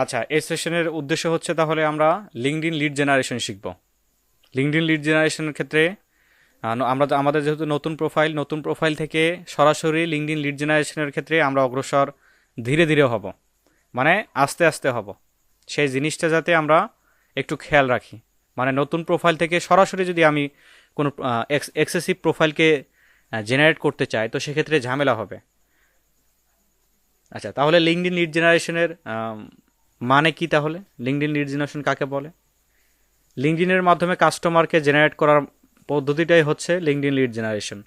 আচ্ছা এই সেশনের উদ্দেশ্য হচ্ছে তাহলে আমরা লিঙ্কড লিড জেনারেশন শিখব। লিঙ্কড লিড জেনারেশনের ক্ষেত্রে আমরা আমাদের যেহেতু নতুন প্রোফাইল নতুন প্রোফাইল থেকে সরাসরি লিঙ্কড লিড জেনারেশনের ক্ষেত্রে আমরা অগ্রসর ধীরে ধীরে হব। মানে আস্তে আস্তে হব। সেই জিনিসটা যাতে আমরা একটু খেয়াল রাখি। মানে নতুন প্রোফাইল থেকে সরাসরি যদি আমি কোনো এক্সেসিভ প্রোফাইলকে জেনারেট করতে চাই, তো সেক্ষেত্রে ঝামেলা হবে। আচ্ছা তাহলে লিঙ্কড লিড জেনারেশনের মানে কি তাহলে? লিঙ্কড লিড জেনারেশন কাকে বলে? লিঙ্কডিনের মাধ্যমে কাস্টমারকে জেনারেট করার পদ্ধতিটাই হচ্ছে LinkedIn lead generation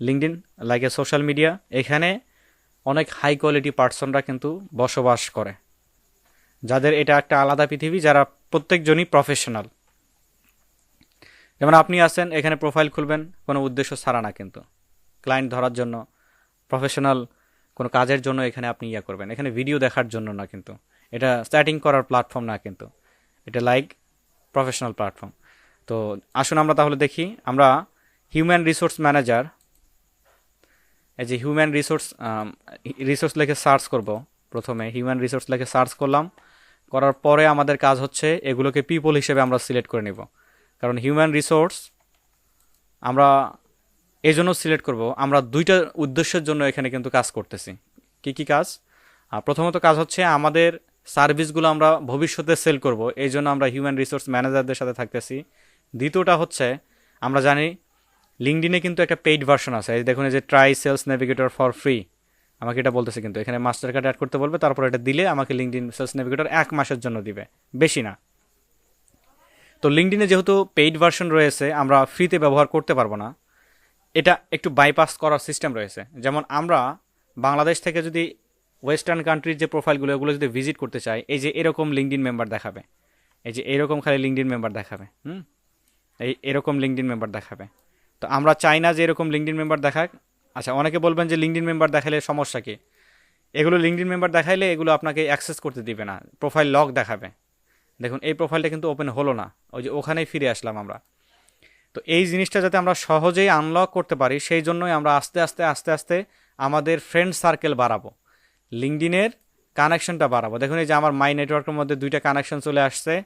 LinkedIn like a social media এখানে অনেক হাই কোয়ালিটি পার্সনরা কিন্তু বসবাস করে। যাদের এটা একটা আলাদা পৃথিবী, যারা প্রত্যেকজনই প্রফেশনাল যেমন আপনি আছেন, এখানে প্রোফাইল খুলবেন, কোনো উদ্দেশ্য ছাড়া না কিন্তু। ক্লায়েন্ট ধরার জন্য প্রফেশনাল কোনো কাজের জন্য এখানে আপনি ইয়া করবেন। এখানে ভিডিও দেখার জন্য না কিন্তু। এটা স্টার্টিং করার প্ল্যাটফর্ম না কিন্তু। এটা লাইক প্রফেশনাল প্ল্যাটফর্ম তো আসুন আমরা তাহলে দেখি, আমরা হিউম্যান রিসোর্স ম্যানেজার এই যে হিউম্যান রিসোর্স রিসোর্স লেখে সার্চ করব প্রথমে। হিউম্যান রিসোর্স লেখে সার্চ করলাম, করার পরে আমাদের কাজ হচ্ছে এগুলোকে পিপল হিসেবে আমরা সিলেক্ট করে নিব। কারণ হিউম্যান রিসোর্স আমরা এই জন্য সিলেক্ট করব, আমরা দুইটা উদ্দেশ্যের জন্য এখানে কিন্তু কাজ করতেছি। কি কি কাজ? প্রথমত কাজ হচ্ছে আমাদের সার্ভিসগুলো আমরা ভবিষ্যতে সেল করব, এই জন্য আমরা হিউম্যান রিসোর্স ম্যানেজারদের সাথে থাকতেছি। দ্বিতীয়টা হচ্ছে, আমরা জানি লিঙ্কডিনে কিন্তু একটা পেইড ভার্সন আছে। এই দেখুন, এই যে try sales navigator for free আমাকে এটা বলতেছে কিন্তু। এখানে মাস্টার কার্ড অ্যাড করতে বলবে, তারপর এটা দিলে আমাকে লিঙ্কডিন সেলস নেভিগেটর এক মাসের জন্য দিবে। বেশি না। তো লিঙ্কডিনে যেহেতু পেইড ভার্সন রয়েছে, আমরা ফ্রিতে ব্যবহার করতে পারব না। এটা একটু বাইপাস করার সিস্টেম রয়েছে। যেমন আমরা বাংলাদেশ থেকে যদি ওয়েস্টার্ন কান্ট্রির যে প্রোফাইলগুলো এগুলো যদি ভিজিট করতে চাই এই যে এরকম লিঙ্কডিন মেম্বার দেখাবে। এই যে এরকম খালি লিঙ্কডিন মেম্বার দেখাবে, হুম? এই এরকম লিঙ্কডিন মেম্বার দেখাবে। তো আমরা চাই না যে এরকম লিঙ্কডিন মেম্বার দেখাক। আচ্ছা অনেকে বলবেন যে লিঙ্কডিন মেম্বার দেখালে সমস্যা কি? এগুলো লিঙ্কডিন মেম্বার দেখাইলে এগুলো আপনাকে অ্যাক্সেস করতে দিবে না। প্রোফাইল লক দেখাবে। দেখুন, এই প্রোফাইলটা কিন্তু ওপেন হলো না। ওই যে ওখানেই ফিরে আসলাম আমরা। তো এই জিনিসটা যাতে আমরা সহজেই আনলক করতে পারি, সেই জন্যই আমরা আস্তে আস্তে আস্তে আস্তে আমাদের ফ্রেন্ড সার্কেল বাড়াবো। লিঙ্কডিনের কানেকশনটা বাড়াবো। দেখুন এই যে আমার মাই নেটওয়ার্কের মধ্যে দুইটা কানেকশন চলে আসছে।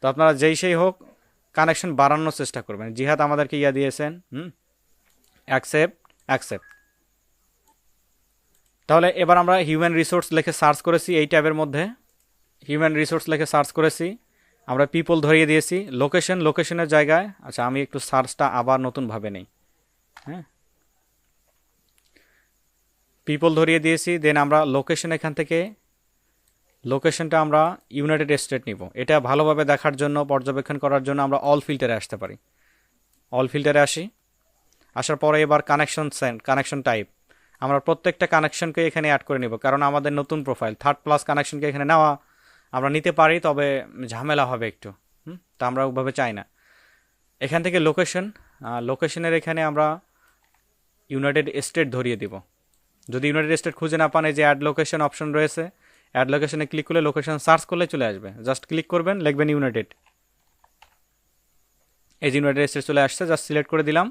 তো আপনারা যেই সেই হোক, কানেকশন বাড়ানোর চেষ্টা করবেন। জিহাদ আমাদেরকে ইয়া দিয়েছেন, হুম? Accept accept. তাহলে এবার আমরা হিউম্যান রিসোর্স লিখে সার্চ করেছি এই ট্যাবের মধ্যে। হিউম্যান রিসোর্স লিখে সার্চ করেছি। আমরা পিপল ধরিয়ে দিয়েছি। লোকেশন, লোকেশনের জায়গায়। আচ্ছা আমি একটু সার্চটা আবার নতুনভাবে নেই। হ্যাঁ? পিপল ধরিয়ে দিয়েছি দেন আমরা লোকেশন এখান থেকে লোকেশনটা আমরা ইউনাইটেড স্টেট নিব। এটা ভালোভাবে দেখার জন্য, পর্যবেক্ষণ করার জন্য আমরা অল ফিল্টারে আসতে পারি। অল ফিল্টারে আসি, আসার পরে এবার কানেকশন সেন্ড কানেকশন টাইপ আমরা প্রত্যেকটা কানেকশনকে এখানে অ্যাড করে নিব, কারণ আমাদের নতুন প্রোফাইল থার্ড প্লাস কানেকশনকে এখানে নেওয়া, আমরা নিতে পারি, তবে ঝামেলা হবে একটু। হুম? তা আমরা ওভাবে চাই না। এখান থেকে লোকেশন লোকেশনের এখানে আমরা ইউনাইটেড স্টেট ধরিয়ে দিব। যদি ইউনাইটেড স্টেট খুঁজে না পান, এই যে অ্যাড লোকেশন অপশন রয়েছে অ্যাড লোকেশনে ক্লিক করলে লোকেশন সার্চ করলে চলে আসবে। জাস্ট ক্লিক করবেন, লিখবেন ইউনাইটেড এই যে ইউনাইটেড স্টেট চলে আসছে জাস্ট সিলেক্ট করে দিলাম।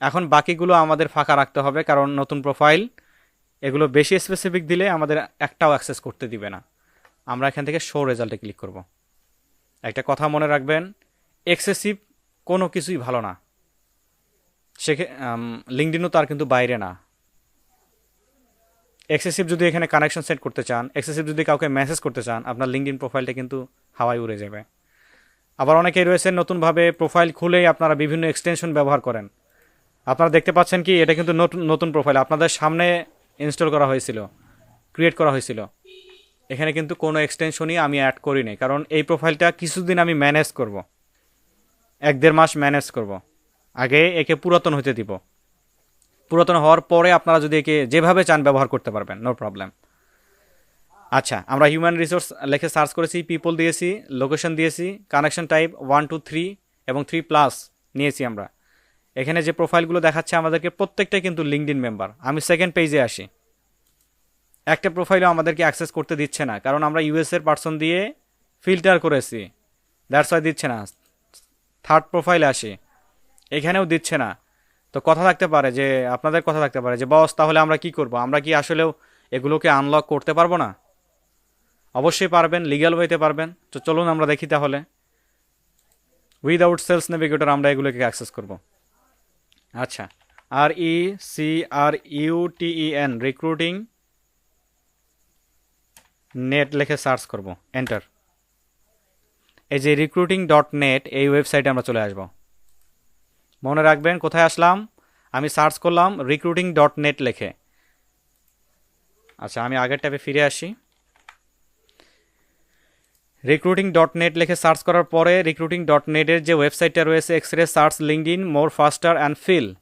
এখন বাকিগুলো আমাদের ফাঁকা রাখতে হবে, কারণ নতুন প্রোফাইল এগুলো বেশি স্পেসিফিক দিলে আমাদের একটাও অ্যাক্সেস করতে দিবে না। আমরা এখান থেকে শো রেজাল্টে ক্লিক করব। একটা কথা মনে রাখবেন এক্সেসিভ কোনো কিছুই ভালো না। সেখে লিঙ্কডিনও তার কিন্তু বাইরে না। এক্সেসিভ যদি এখানে কানেকশন সেট করতে চান এক্সেসিভ যদি কাউকে মেসেজ করতে চান, আপনার লিঙ্কডিন প্রোফাইলটা কিন্তু হাওয়ায় উড়ে যাবে। আবার অনেকেই রয়েছে নতুনভাবে প্রোফাইল খুলেই আপনারা বিভিন্ন এক্সটেনশন ব্যবহার করেন। আপনারা দেখতে পাচ্ছেন কি, এটা কিন্তু নতুন নতুন প্রোফাইল আপনাদের সামনে ইনস্টল করা হয়েছিল ক্রিয়েট করা হয়েছিল। এখানে কিন্তু কোনো এক্সটেনশনই আমি অ্যাড করিনি, কারণ এই প্রোফাইলটা কিছুদিন আমি ম্যানেজ করব। এক দেড় মাস ম্যানেজ করব। আগে একে পুরাতন হতে দিব। পুরাতন হওয়ার পরে আপনারা যদি একে যেভাবে চান ব্যবহার করতে পারবেন নো প্রবলেম আচ্ছা আমরা হিউম্যান রিসোর্স লেখে সার্চ করেছি পিপল দিয়েছি লোকেশন দিয়েছি connection type one two three এবং থ্রি প্লাস নিয়েছি আমরা। এখানে যে প্রোফাইলগুলো দেখাচ্ছে আমাদেরকে, প্রত্যেকটাই কিন্তু লিঙ্কডিন মেম্বার আমি সেকেন্ড পেজে আসি। একটা প্রোফাইলও আমাদেরকে অ্যাক্সেস করতে দিচ্ছে না, কারণ আমরা ইউএসের পার্সন দিয়ে ফিল্টার করেছি। দ্যাটস ওয়াই দিচ্ছে না। থার্ড প্রোফাইলে আসি। এখানেও দিচ্ছে না। তো কথা থাকতে পারে যে, আপনাদের কথা থাকতে পারে যে, বস, তাহলে আমরা কি করব? আমরা কি আসলেও এগুলোকে আনলক করতে পারব না? অবশ্যই পারবেন লিগ্যাল ওয়েতে পারবেন। তো চলুন আমরা দেখি তাহলে। উইদাউট সেলস নেভিগেটর আমরা এগুলোকে অ্যাক্সেস করব। আচ্ছা। R E C R U T E N recruiting net লিখে সার্চ করব। এন্টার এই যে রিক্রুটিং ডট নেট এই ওয়েবসাইটে আমরা চলে আসব। মনে রাখবেন, কোথায় আসলাম? আমি সার্চ করলাম রিক্রুটিং ডট নেট লেখে। আচ্ছা আমি আগের ট্যাবে ফিরে আসি। রিক্রুটিং ডট নেট লিখে সার্চ করার পরে রিক্রুটিং ডট নেটের যে ওয়েবসাইটটা রয়েছে X ray search LinkedIn more faster and fill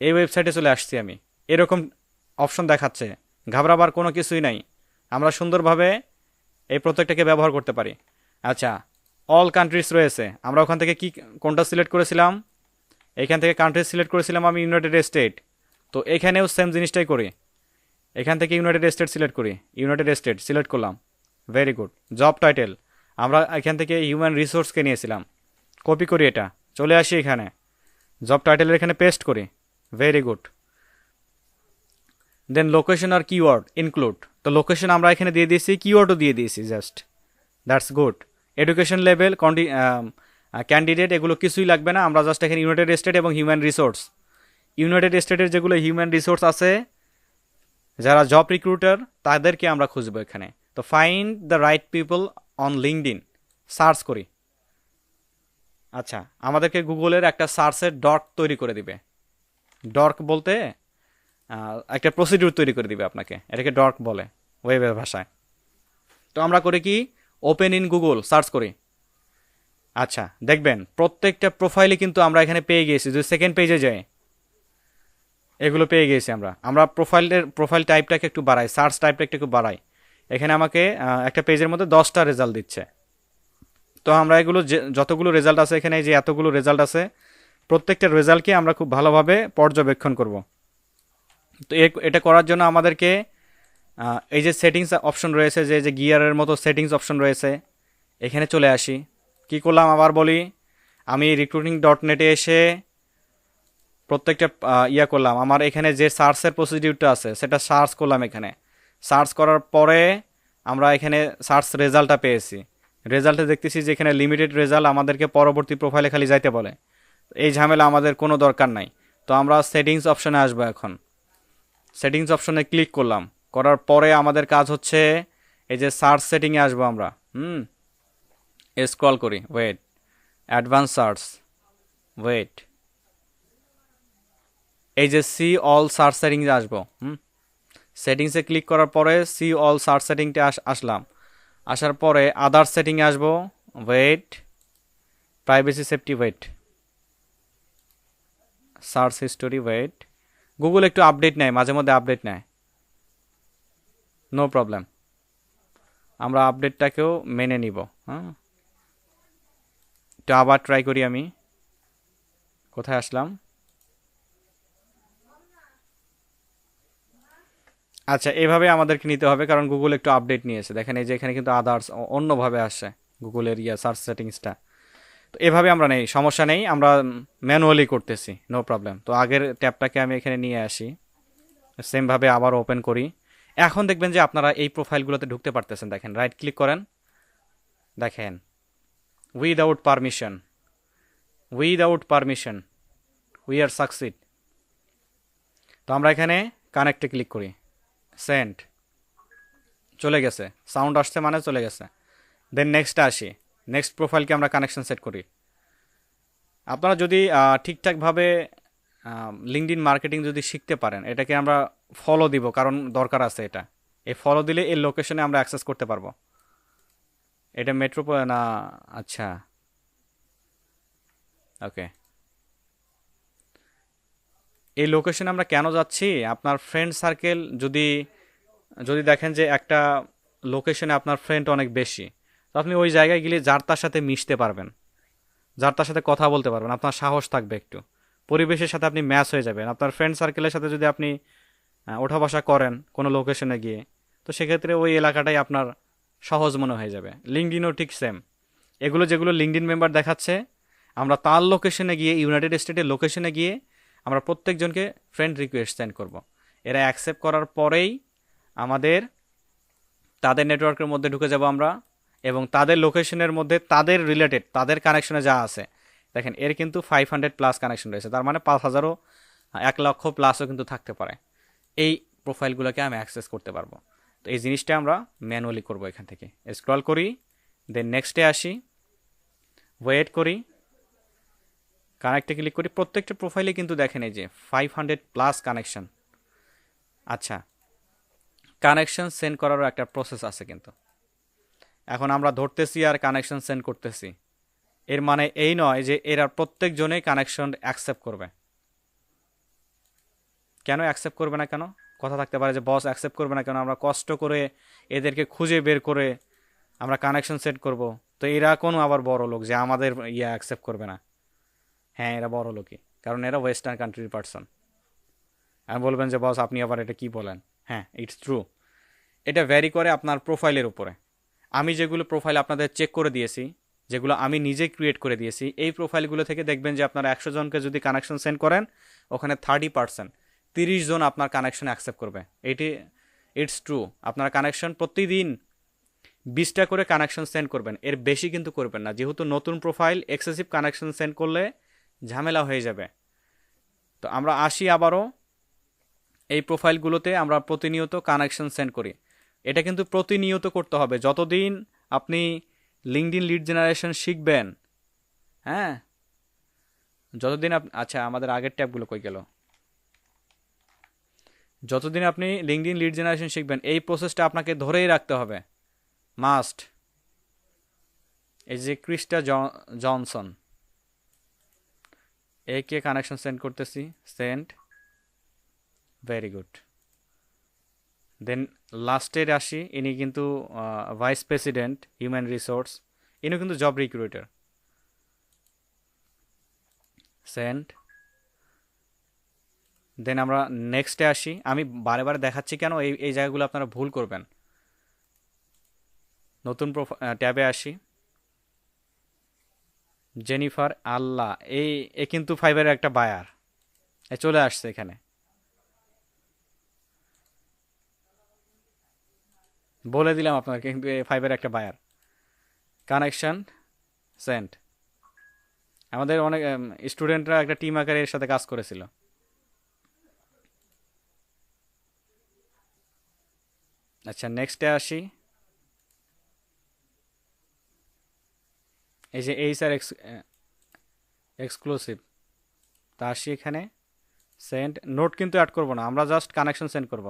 এই ওয়েবসাইটে চলে আসছি আমি। এরকম অপশন দেখাচ্ছে। ঘাবড়াবার কোনো কিছুই নাই। আমরা সুন্দরভাবে এই প্রত্যেকটাকে ব্যবহার করতে পারি। আচ্ছা অল কান্ট্রিজ রয়েছে। আমরা ওখান থেকে কি কোনটা সিলেক্ট করেছিলাম? এখান থেকে কান্ট্রি সিলেক্ট করেছিলাম আমি ইউনাইটেড স্টেট তো এখানেও সেম জিনিসটাই করি। এখান থেকে ইউনাইটেড স্টেট সিলেক্ট করি। ইউনাইটেড স্টেট সিলেক্ট করলাম। ভেরি গুড জব টাইটেল আমরা এখান থেকে হিউম্যান রিসোর্সকে নিয়েছিলাম। কপি করি এটা। চলে আসি এখানে। জব টাইটেলের এখানে পেস্ট করি। ভেরি গুড দেন লোকেশন আর কিওয়ার্ড ইনক্লুড তো লোকেশন আমরা এখানে দিয়ে দিয়েছি কিওয়ার্ডও দিয়ে দিয়েছি just that's good education level কন্ডি candidate এগুলো কিছুই লাগবে না। আমরা জাস্ট এখানে ইউনাইটেড স্টেট এবং হিউম্যান রিসোর্স ইউনাইটেড স্টেটের যেগুলো হিউম্যান রিসোর্স আছে, যারা জব রিক্রুটার তাদেরকে আমরা খুঁজবো এখানে। তো find the right people on LinkedIn search করি। আচ্ছা আমাদেরকে গুগলের একটা সার্চের ডট তৈরি করে দিবে। ডর্ক বলতে একটা প্রসিডিউর তৈরি করে দিবে আপনাকে। এটাকে ডর্ক বলে ওয়েবের ভাষায়। তো আমরা করি কি? ওপেন ইন গুগল সার্চ করি। আচ্ছা দেখবেন, প্রত্যেকটা প্রোফাইলে কিন্তু আমরা এখানে পেয়ে গিয়েছি। যদি সেকেন্ড পেজে যাই, এগুলো পেয়ে গিয়েছি আমরা। আমরা প্রোফাইলের প্রোফাইল টাইপটাকে একটু বাড়াই সার্চ টাইপটা একটু বাড়াই। এখানে আমাকে একটা পেজের মধ্যে দশটা রেজাল্ট দিচ্ছে। তো আমরা এগুলো যতগুলো রেজাল্ট আছে এখানে যে এতগুলো রেজাল্ট আছে, প্রত্যেকটা রেজাল্টকে আমরা খুব ভালোভাবে পর্যবেক্ষণ করব। তো এটা করার জন্য আমাদেরকে এই যে সেটিংস অপশন রয়েছে, যে যে গিয়ারের মতো সেটিংস অপশন রয়েছে, এখানে চলে আসি। কি করলাম আবার বলি? আমি রিক্রুটিং ডট নেটে এসে প্রত্যেকটা ইয়া করলাম। আমার এখানে যে সার্চের প্রসিডিউরটা আছে, সেটা সার্চ করলাম এখানে। সার্চ করার পরে আমরা এখানে সার্চ রেজাল্টটা পেয়েছি। রেজাল্টে দেখতেছি যে এখানে লিমিটেড রেজাল্ট আমাদেরকে পরবর্তী প্রোফাইলে খালি যাইতে বলে। এই ঝামেলা আমাদের কোনো দরকার নাই। তো আমরা সেটিংস অপশনে আসব এখন। সেটিংস অপশনে ক্লিক করলাম। করার পরে আমাদের কাজ হচ্ছে এই যে সার্চ সেটিংয়ে আসব আমরা। হুম? স্ক্রল করি ওয়েট অ্যাডভান্স সার্চ ওয়েট এই যে সি অল সার্চ সেটিংসে আসব, হুম? সেটিংসে ক্লিক করার পরে সি অল সার্চ সেটিংটা আসলাম। আসার পরে আদার সেটিংয়ে আসব wait privacy safety wait search history wait Google একটু আপডেট নেয়, মাঝে মধ্যে আপডেট নেয়। নো প্রবলেম আমরা আপডেটটাকেও মেনে নিব হ্যাঁ তো আবার ট্রাই করি আমি। কোথায় আসলাম? আচ্ছা এভাবে আমাদেরকে নিতে হবে কারণ গুগল একটু আপডেট নিয়েছে। দেখেন এই যে এখানে কিন্তু আদার্স অন্যভাবে আসছে গুগলের ইয়া সার্চ সেটিংসটা তো এভাবে আমরা নেই, সমস্যা নেই, আমরা ম্যানুয়ালি করতেছি নো প্রবলেম তো আগের ট্যাবটাকে আমি এখানে নিয়ে আসি। সেমভাবে আবার ওপেন করি। এখন দেখবেন যে আপনারা এই প্রোফাইলগুলোতে ঢুকতে পারতেছেন, দেখেন রাইট ক্লিক করেন। দেখেন without permission without permission we are succeed তো আমরা এখানে কানেক্টে ক্লিক করি। সেন্ট চলে গেছে। সাউন্ড আসছে মানে চলে গেছে। দেন নেক্সট আসি। নেক্সট প্রোফাইলকে আমরা কানেকশন সেট করি। আপনারা যদি ঠিকঠাকভাবে লিঙ্কড ইন মার্কেটিং যদি শিখতে পারেন, এটাকে আমরা ফলো দিব, কারণ দরকার আছে এটা। এই ফলো দিলে এই লোকেশনে আমরা অ্যাক্সেস করতে পারব। এটা মেট্রো না আচ্ছা। ওকে এই লোকেশনে আমরা কেন যাচ্ছি? আপনার ফ্রেন্ড সার্কেল যদি যদি দেখেন যে একটা লোকেশনে আপনার ফ্রেন্ড অনেক বেশি, তো আপনি ওই জায়গায় গেলে যার তার সাথে মিশতে পারবেন। যার তার সাথে কথা বলতে পারবেন, আপনার সাহস থাকবে একটু। পরিবেশের সাথে আপনি ম্যাচ হয়ে যাবেন। আপনার ফ্রেন্ড সার্কেলের সাথে যদি আপনি ওঠা বসা করেন কোনো লোকেশনে গিয়ে, তো সেক্ষেত্রে ওই এলাকাটাই আপনার সহজ মনে হয়ে যাবে। লিঙ্কডিনও ঠিক সেম এগুলো যেগুলো লিঙ্কডিন মেম্বার দেখাচ্ছে, আমরা তার লোকেশনে গিয়ে ইউনাইটেড স্টেটের লোকেশনে গিয়ে, আমরা প্রত্যেকজনকে ফ্রেন্ড রিকোয়েস্ট সেন্ড করব। এরা অ্যাকসেপ্ট করার পরেই আমাদের, তাদের নেটওয়ার্কের মধ্যে ঢুকে যাব আমরা, এবং তাদের লোকেশনের মধ্যে তাদের রিলেটেড তাদের কানেকশনে যা আছে। দেখেন, এর কিন্তু ফাইভ হান্ড্রেড প্লাস কানেকশন রয়েছে। তার মানে পাঁচ হাজারও, এক লক্ষ প্লাসও কিন্তু থাকতে পারে। এই প্রোফাইলগুলোকে আমি অ্যাক্সেস করতে পারব। এই জিনিসটা আমরা ম্যানুয়ালি করব এখান থেকে। স্ক্রল করি দেন নেক্সটে আসি ওয়েট করি কানেক্টে ক্লিক করি। প্রত্যেকটা প্রোফাইলে কিন্তু দেখেন এই যে ফাইভ হান্ড্রেড প্লাস কানেকশন আচ্ছা কানেকশন সেন্ড করারও একটা প্রসেস আছে কিন্তু। এখন আমরা ধরতেছি আর কানেকশন সেন্ড করতেছি। এর মানে এই নয় যে এরা প্রত্যেকজনেই কানেকশন অ্যাকসেপ্ট করবে। কেন অ্যাকসেপ্ট করবে না কেন? কথা থাকতে পারে যে বস অ্যাকসেপ্ট করবে না কেন? আমরা কষ্ট করে এদেরকে খুঁজে বের করে আমরা কানেকশন সেট করব। তো এরা কোনো আবার বড় লোক যে আমাদের ইয়া অ্যাকসেপ্ট করবে না। হ্যাঁ এরা বড় লোকই। কারণ এরা ওয়েস্টার্ন কান্ট্রির পার্সন আমি বলবেন যে বস আপনি আবার এটা কি বলেন? হ্যাঁ ইটস ট্রু এটা ভ্যারি করে আপনার প্রোফাইলের উপরে। আমি যেগুলো প্রোফাইল আপনাদের চেক করে দিয়েছি, যেগুলো আমি নিজে ক্রিয়েট করে দিয়েছি, এই প্রোফাইলগুলো থেকে দেখবেন যে আপনারা একশো জনকে যদি কানেকশন সেন্ড করেন, ওখানে থার্টি পার্সেন্ট তিরিশ জন আপনার কানেকশন অ্যাকসেপ্ট করবে। এটি ইটস ট্রু আপনার কানেকশন প্রতিদিন বিশটা করে কানেকশন সেন্ড করবেন। এর বেশি কিন্তু করবেন না। যেহেতু নতুন প্রোফাইল এক্সেসিভ কানেকশন সেন্ড করলে ঝামেলা হয়ে যাবে। তো আমরা আসি আবারও। এই প্রোফাইলগুলোতে আমরা প্রতিনিয়ত কানেকশন সেন্ড করি। এটা কিন্তু প্রতিনিয়ত করতে হবে। যতদিন আপনি লিঙ্কডিন লিড জেনারেশন শিখবেন হ্যাঁ? যতদিন আপ আচ্ছা আমাদের আগের ট্যাবগুলো কই গেল? যতদিন আপনি লিঙ্কডিন লিড জেনারেশন শিখবেন, এই প্রসেসটা আপনাকে ধরেই রাখতে হবে। মাস্ট এই যে ক্রিস্টা জনসন একে কানেকশন সেন্ড করতেছি। সেন্ড ভেরি গুড দেন লাস্টের আসি। ইনি কিন্তু ভাইস প্রেসিডেন্ট হিউম্যান রিসোর্স ইনি কিন্তু জব রিক্রুটার সেন্ড দেন আমরা নেক্সটে আসি। আমি বারে বারে দেখাচ্ছি কেন এই এই জায়গাগুলো আপনারা ভুল করবেন। নতুন ট্যাবে আসি। জেনিফার আল্লাহ এই এ কিন্তু ফাইবারের একটা বায়ার এ চলে আসছে এখানে। বলে দিলাম আপনাকে, কিন্তু ফাইবারের একটা বায়ার কানেকশন সেন্ট আমাদের অনেক স্টুডেন্টরা একটা টিম আকারে এর সাথে কাজ করেছিল। আচ্ছা নেক্সটে আসি। এই যে এই স্যার এক্সক্লুসিভ তা আসি এখানে। সেন্ড নোট কিন্তু অ্যাড করব না, আমরা জাস্ট কানেকশন সেন্ড করব।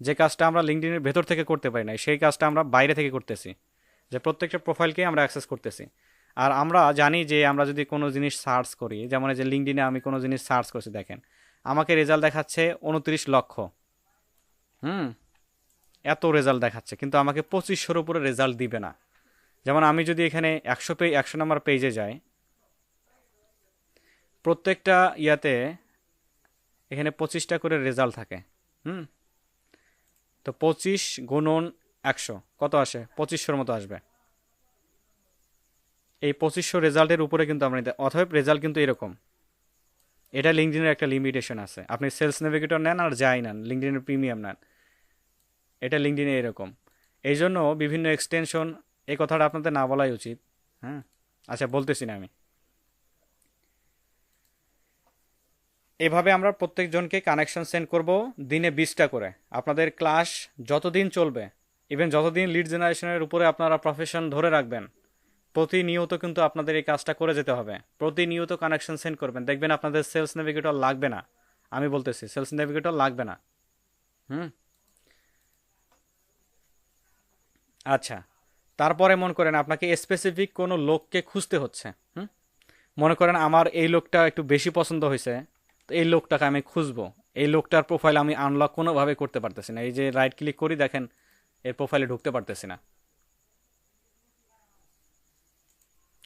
যে কাজটা আমরা লিঙ্কডিনের ভেতর থেকে করতে পারি না সেই কাজটা আমরা বাইরে থেকে করতেছি, যে প্রত্যেকটা প্রোফাইলকেই আমরা অ্যাক্সেস করতেছি। আর আমরা জানি যে আমরা যদি কোনো জিনিস সার্চ করি, যেমন এই যে লিঙ্কডিনে আমি কোনো জিনিস সার্চ করছি, দেখেন, আমাকে রেজাল্ট দেখাচ্ছে উনত্রিশ লক্ষ। হুম? এত রেজাল্ট দেখাচ্ছে, কিন্তু আমাকে পঁচিশশোর উপরে রেজাল্ট দিবে না। যেমন আমি যদি এখানে একশো পে একশো নম্বর পেজে যাই, প্রত্যেকটা ইয়াতে এখানে পঁচিশটা করে রেজাল্ট থাকে, হুম? তো পঁচিশ গুণন একশো, কত আসে? পঁচিশশোর মতো আসবে। এই পঁচিশশো রেজাল্টের উপরে কিন্তু আমরা অতএব রেজাল্ট কিন্তু এরকম। এটা লিঙ্কডিনের একটা লিমিটেশন আছে। আপনি সেলস নেভিগেটর নেন আর যাই নেন লিঙ্কডিনের প্রিমিয়াম নেন। এটা লিঙ্কডিনে এরকম। এই জন্য বিভিন্ন এক্সটেনশন এই কথাটা আপনাদের না বলাই উচিত। হ্যাঁ? আচ্ছা বলতেছি না আমি। এভাবে আমরা প্রত্যেকজনকে কানেকশন সেন্ড করব দিনে বিশটা করে। আপনাদের ক্লাস যতদিন চলবে ইভেন যতদিন লিড জেনারেশনের উপরে আপনারা প্রফেশন ধরে রাখবেন, প্রতিনিয়ত কিন্তু আপনাদের এই কাজটা করে যেতে হবে। প্রতিনিয়ত কানেকশন সেন্ড করবেন। দেখবেন আপনাদের সেলস নেভিগেটর লাগবে না। আমি বলতেছি সেলস নেভিগেটর লাগবে না। হুম? আচ্ছা তারপরে মনে করেন আপনাকে স্পেসিফিক কোনো লোককে খুঁজতে হচ্ছে, হুম? মনে করেন আমার এই লোকটা একটু বেশি পছন্দ হয়েছে, তো এই লোকটাকে আমি খুঁজবো। এই লোকটার প্রোফাইল আমি আনলক কোনোভাবে করতে পারতেছি না। এই যে রাইট ক্লিক করি, দেখেন, এর প্রোফাইলে ঢুকতে পারতেছি না।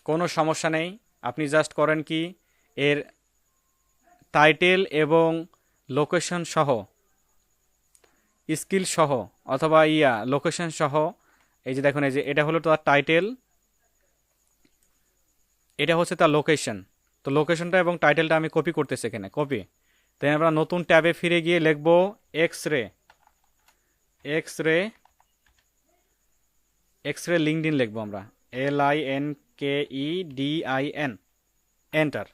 কোনো সমস্যা নেই, আপনি জাস্ট করেন কি, এর টাইটেল এবং লোকেশন সহ স্কিল সহ, অথবা ইয়া লোকেশন সহ এই যে দেখুন, এই যে এটা হলো তার টাইটেল এটা হচ্ছে তার লোকেশন তো লোকেশনটা এবং টাইটেলটা আমি কপি করতেছি এখানে কপি তাই আমরা নতুন ট্যাবে ফিরে গিয়ে লিখব X ray X ray X ray LinkedIn লিখব আমরা। L I N K E D I N enter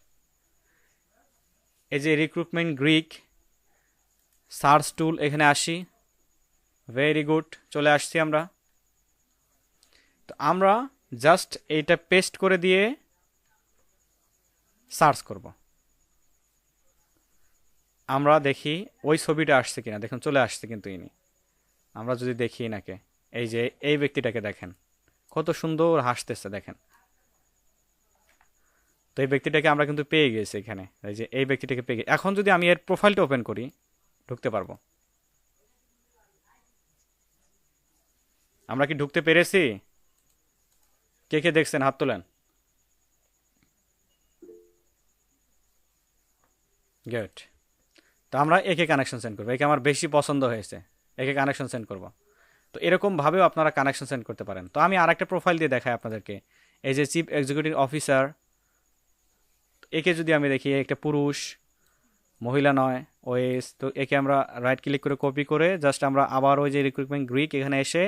এই যে রিক্রুটমেন্ট গ্রিক সার্চ টুল এখানে আসি। ভেরি গুড চলে আসছি আমরা। তো আমরা জাস্ট এইটা পেস্ট করে দিয়ে সার্চ করব। আমরা দেখি ওই ছবিটা আসছে কিনা। দেখুন, চলে আসছে কিন্তু ইনি। আমরা যদি দেখি নাকে এই যে এই ব্যক্তিটাকে দেখেন, কত সুন্দর হাসতেছে, দেখেন। তো এই ব্যক্তিটাকে আমরা কিন্তু পেয়ে গেছি এখানে। এই যে এই ব্যক্তিটাকে পেয়ে এখন যদি আমি এর প্রোফাইলটা ওপেন করি, ঢুকতে পারব। আমরা কি ঢুকতে পেরেছি? কে কে দেখছেন? হাত তোলেন। গুড তো আমরা একে কানেকশন সেন্ড করব। একে আমার বেশি পছন্দ হয়েছে। একে কানেকশন সেন্ড করব। তো এরকমভাবেও আপনারা কানেকশন সেন্ড করতে পারেন। তো আমি আরেকটা প্রোফাইল দিয়ে দেখাই আপনাদেরকে। এই যে চিফ এক্সিকিউটিভ অফিসার একে যদি আমি দেখি, একটা পুরুষ, মহিলা নয় ওয়েস তো একে আমরা রাইট ক্লিক করে কপি করে জাস্ট আমরা আবার ওই যে রিক্রুটমেন্ট গ্রিক এখানে এসে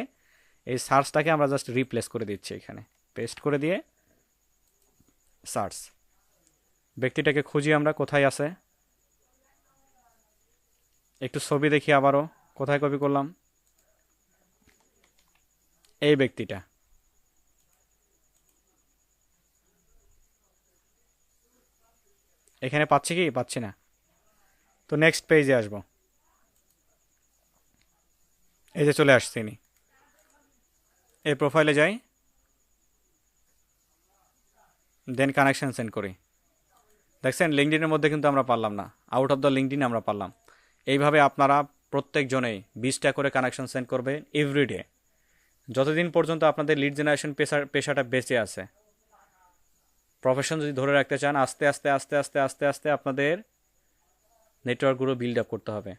এই সার্চটাকে আমরা জাস্ট রিপ্লেস করে দিচ্ছি এখানে। পেস্ট করে দিয়ে সার্চ। ব্যক্তিটাকে খুঁজি আমরা, কোথায় আছে। একটু ছবি দেখি আবারও, কোথায় কপি করলাম। এই ব্যক্তিটা। এখানে পাচ্ছি কি? পাচ্ছি না। তো নেক্সট পেজে আসব। এই যে চলে আসছে এই প্রোফাইলে যাই। দেন কানেকশন সেন্ড করি। দেখছেন লিঙ্কডিনের মধ্যে কিন্তু আমরা পারলাম না। আউট অফ দ্য লিঙ্কডিন আমরা পারলাম। এইভাবে আপনারা প্রত্যেকজনেই বিশটা করে কানেকশন সেন্ড করবে এভরিডে যতদিন পর্যন্ত আপনাদের লিড জেনারেশন পেশা, পেশাটা বেঁচে আছে। প্রফেশন যদি ধরে রাখতে চান, আস্তে আস্তে আস্তে আস্তে আস্তে আস্তে আপনাদের নেটওয়ার্কগুলো বিল্ড আপ করতে হবে।